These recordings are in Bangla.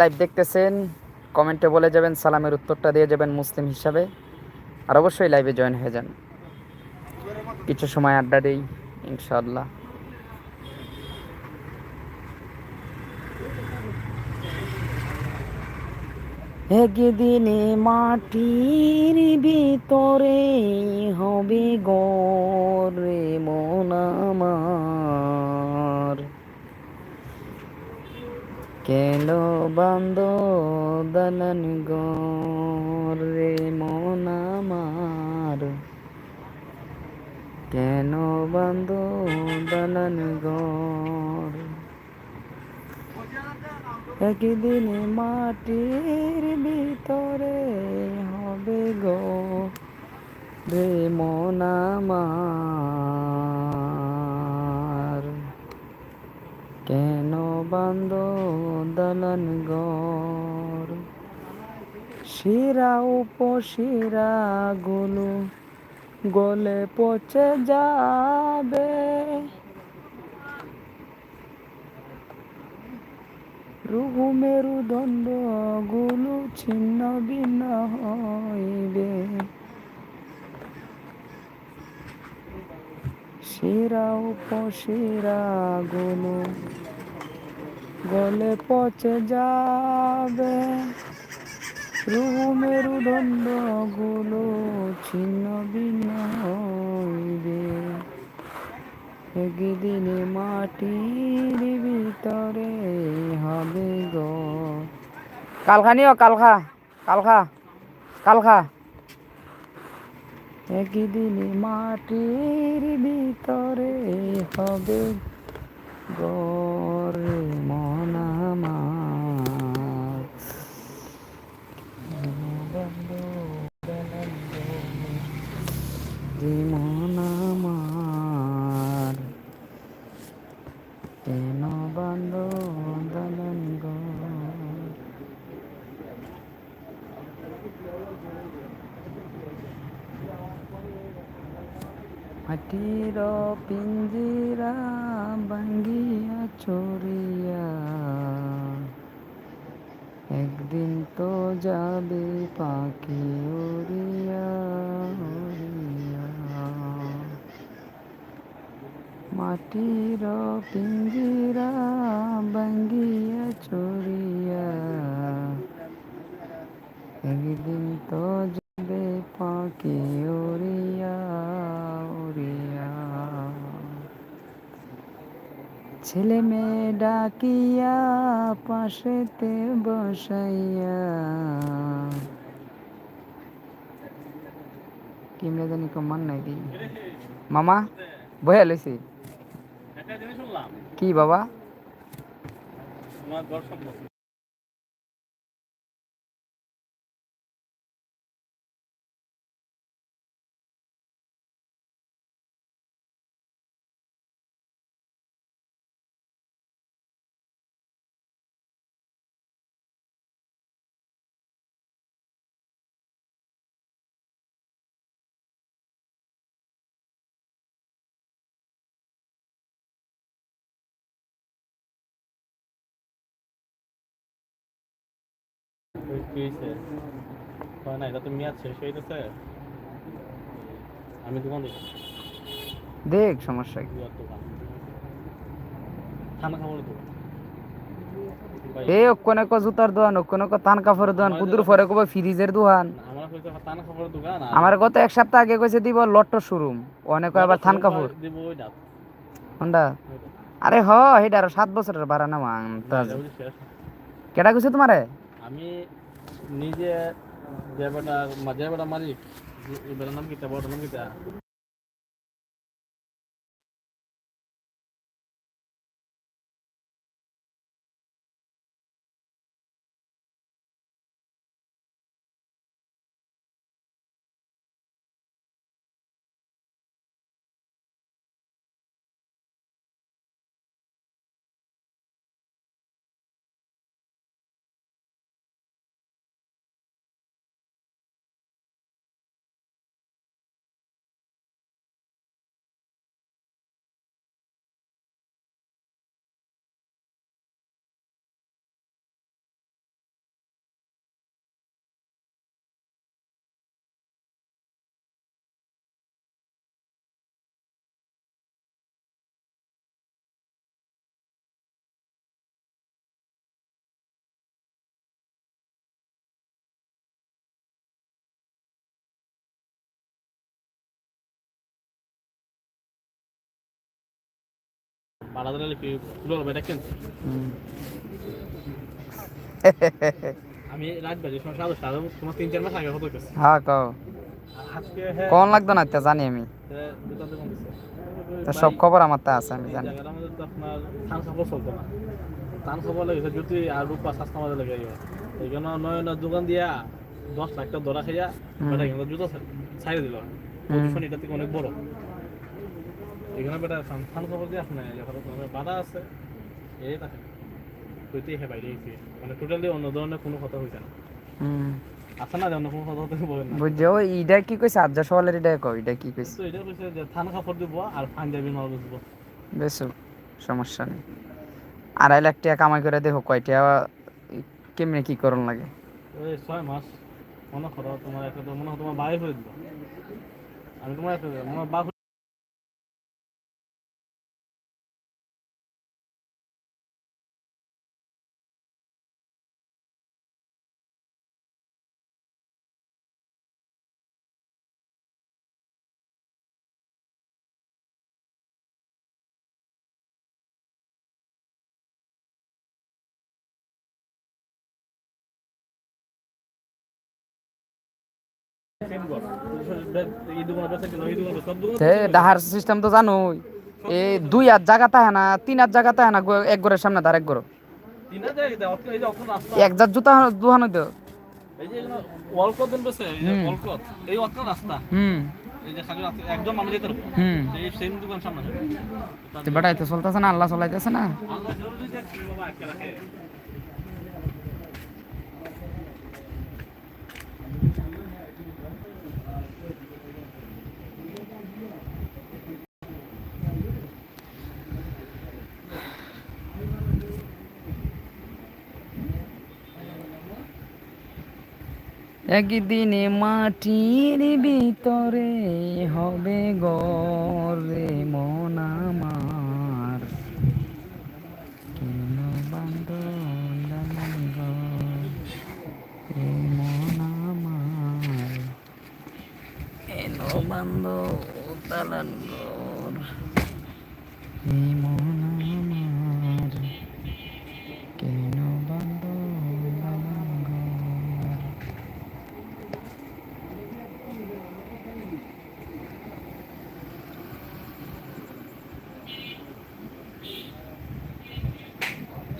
লাইভ দেখতেছেন কমেন্টে বলে যাবেন, সালামের উত্তরটা দিয়ে যাবেন মুসলিম হিসাবে, আর অবশ্যই লাইভে জয়েন হয়ে যান। কিছু সময় আড্ডা দেই, ইনশাআল্লাহ। একদিনে মাটির ভিতরে হবে গরে মন আমার। কেন বান্দ দলন গরে মন আমার? কেন বান্দ দলন গর? একদিন মাটির ভিতরে হবে গো রে মন আমার। কেন বান্দ দলন গর শিরা উপশিরা গুলো গলে পচে যাবে। রুহু মেরুদণ্ডগুলো ছিন্ন ভিন্ন হইবে। শিরা উপশিরা গুলো গলে পচে যাবে। রুহু মেরুদণ্ডগুলো ছিন্ন ভিন্ন হইবে। একদিনে মাটির ভিতরে হবে গো। কালখা নিও, কালখা কালখা কালখা। একদিনে মাটির ভিতরে হবে গরে মন আমার মন আমার কেন বন্ধ দলন ঘর মাটির পিঞ্জিরা ভাঙ্গিয়া চড়িয়া একদিন তো যাবে পাখি মাটির পিঞ্জিরা ভাঙ্গিয়া চড়িয়া একদিন তো যাবে পাখি উড়িয়া উড়িয়া ছেলে মেয়ে ডাকিয়া পাশেতে বসাইয়া। কিমরা জানি মান নাই দিই। মামা বয়া লইছি? কি বাবা? হয়েছে হয় না এটা তো মেয়াদ শেষ হয়ে গেছে। আমি দোকান দেখি দেখ সমস্যা কি? দুয়ার খাবার দোকান এ ওখানে ক জুতার দোকান ওখানে ক থান কাপড়ের দোকান কুদুর পরে কব ফ্রিজের দোকান। আমার গত এক সপ্তাহ আগে কইছে দিব লট্ট শোরুম। অনেক আবার থান কাপড়। হন্ডা। আরে হ আরও সাত বছরের ভাড়া না মান এটা। কেটা কইছে তোমারে? আমি নিজে যে বেটা যে বেটা মালিক বেটার নাম কিতা বড় নাম কিতা দিলে কি আমি রাত বাজে সময় সাড়ে সাড়ে তোমার তিন চার মাস আগে হতো গেছে। হ্যাঁ কও। হ্যাঁ। কোন লাগতো না তা জানি আমি। সব খবর আমার তা আছে আমি জানি। আপনার খাবার চলতো না। ধান খাবার লেগেছে যদি আর রূপা স্বাস্থ্য আমাদের লেগে গেল। এই জন্য নয়নের দোকান দিয়া দশ লাখ টাকা ধরা খাইয়া জুতো ছাইড়ে দিল। পজিশন এটা থেকে অনেক বড়। এখানে বেটা ধান খাবার দিয়ে আসে না যখন বাধা আছে। এই থাকে কইতেই হ্যাঁ বাইরে গেছি মানে টোটালি অন্য ধরনের কোনো কথা হইছে না। না অন্য কোনো কথা হতে বলেন বুঝছ কি কইছে আজ্জা সওয়ালের ইটা কও ইটা কি কইছে তো কইছে যে ধান কাপড় দিব আর পাঞ্জাবি মাল বুঝব বেশ সমস্যা নেই। আড়াই লাখ টাকা কামাই করে দেখো কয়টা কেমনে কি করণ লাগে? ওই ছয় মাস মনে করো তোমার একটা মনে হয় তোমার বাইরে করে দিল আমি তোমার একটা আমার বাপ ডাহার সিস্টেম তো জানোই। এ দুই হাত জায়গা তাহে না তিন হাত জায়গা তাহে না এক ঘরের সামনে তার এক ঘর এই এই এক জাত জুতা দুহানো তো এই যে ওয়ালকট দেন বেছে এই যে হুম। ওয়ালকট এই অত রাস্তা হুম এই যে খালি রাস্তা একদম আমি যেতে পারব হুম এই সেম দোকান সামনে তো বেটাই তো চলতেছে না আল্লাহ চলাইতেছে না আল্লাহ জরুরি দেখছি বাবা একে রাখে একদিনে মাটির ভিতরে হবে গরে মন আমার কেন বান্ধ? মন আমার কেন বান্ধ দালান ঘর?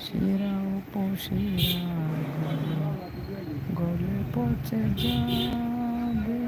শিরা উপশিরা গলে পচে যাবে।